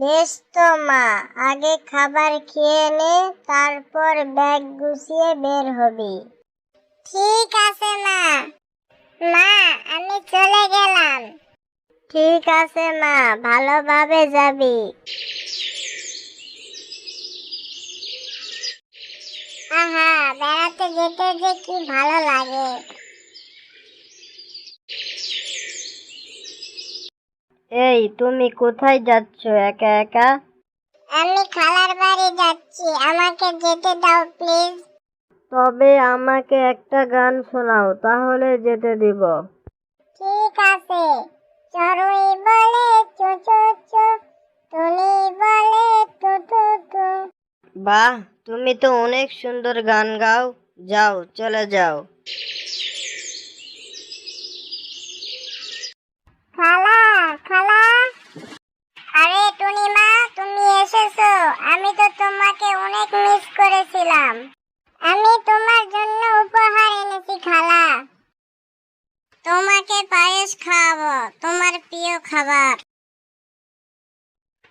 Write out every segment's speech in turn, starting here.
বেশ তো মা আগে খাবার খেয়ে নে তারপর ব্যাগ গুছিয়ে বের হবি। ঠিক আছে মা। মা আমি চলে গেলাম। ঠিক আছে মা ভালোভাবে যাবি। আহা বেড়াতে যেতে যে কি ভালো লাগে। এই তুমি কোথায় যাচ্ছ? একা একা? আমি খালার বাড়ি যাচ্ছি। আমাকে যেতে দাও প্লিজ। তবে আমাকে একটা গান শোনাও তাহলে যেতে দিব। ঠিক আছে। চড়ুই বলে চো চো চো টুনি বলে টু টু টু। বাহ তুমি তো অনেক সুন্দর গান গাও। যাও চলে যাও। আমি তো তোমাকে অনেক মিস করেছিলাম। আমি তোমার জন্য উপহার এনেছি, খালা। তোমাকে পায়েস খাওয়াবো, তোমার প্রিয় খাবার।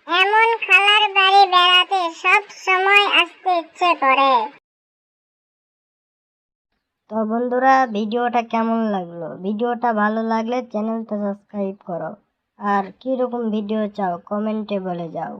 এমন খালার বাড়ি বেড়াতে সব সময় আসতে ইচ্ছে করে। তো বন্ধুরা, ভিডিওটা কেমন লাগল? ভিডিওটা ভালো লাগলে চ্যানেলটা সাবস্ক্রাইব করো। আর কীরকম ভিডিও চাও, কমেন্টে বলে যাও।